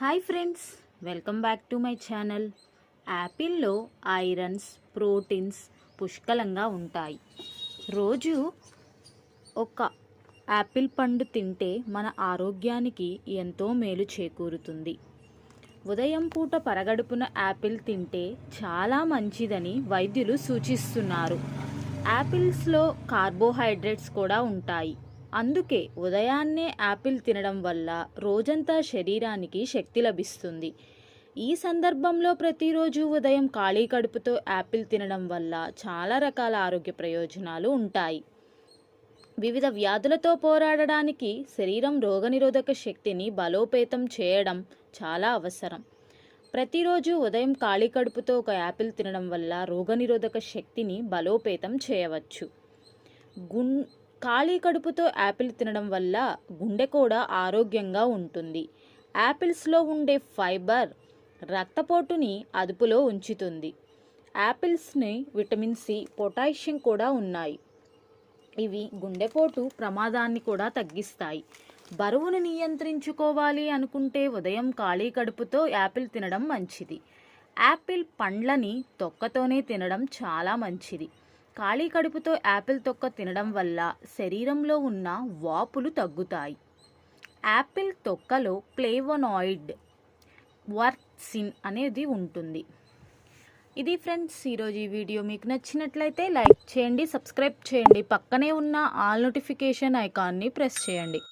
Hi friends welcome back to my channel. యాపిల్లో irons proteins పుష్కలంగా ఉంటాయి. రోజు ఒక యాపిల్ పండు తింటే మన ఆరోగ్యానికి ఎంతో మేలు చేకూరుతుంది. ఉదయం పూట పరగడుపున యాపిల్ తింటే చాలా మంచిదని వైద్యులు సూచిస్తున్నారు. యాపిల్స్లో కార్బోహైడ్రేట్స్ కూడా ఉంటాయి. అందుకే ఉదయాన్నే యాపిల్ తినడం వల్ల రోజంతా శరీరానికి శక్తి లభిస్తుంది. ఈ సందర్భంలో ప్రతిరోజు ఉదయం ఖాళీ కడుపుతో యాపిల్ తినడం వల్ల చాలా రకాల ఆరోగ్య ప్రయోజనాలు ఉంటాయి. వివిధ వ్యాధులతో పోరాడడానికి శరీరం రోగనిరోధక శక్తిని బలోపేతం చేయడం చాలా అవసరం. ప్రతిరోజు ఉదయం ఖాళీ కడుపుతో ఒక యాపిల్ తినడం వల్ల రోగనిరోధక శక్తిని బలోపేతం చేయవచ్చు. గుం ఖాళీ కడుపుతో యాపిల్ తినడం వల్ల గుండె కూడా ఆరోగ్యంగా ఉంటుంది. యాపిల్స్లో ఉండే ఫైబర్ రక్తపోటుని అదుపులో ఉంచుతుంది. యాపిల్స్ని విటమిన్ సి పొటాషియం కూడా ఉన్నాయి. ఇవి గుండెపోటు ప్రమాదాన్ని కూడా తగ్గిస్తాయి. బరువును నియంత్రించుకోవాలి అనుకుంటే ఉదయం ఖాళీ కడుపుతో యాపిల్ తినడం మంచిది. యాపిల్ పండ్లని తొక్కతోనే తినడం చాలా మంచిది. ఖాళీ కడుపుతో యాపిల్ తొక్క తినడం వల్ల శరీరంలో ఉన్న వాపులు తగ్గుతాయి. యాపిల్ తొక్కలో ప్లేవనాయిడ్ వర్సిన్ అనేది ఉంటుంది. ఇది ఫ్రెండ్స్ ఈరోజు ఈ వీడియో మీకు నచ్చినట్లయితే లైక్ చేయండి సబ్స్క్రైబ్ చేయండి. పక్కనే ఉన్న ఆల్ నోటిఫికేషన్ ఐకాన్ని ప్రెస్ చేయండి.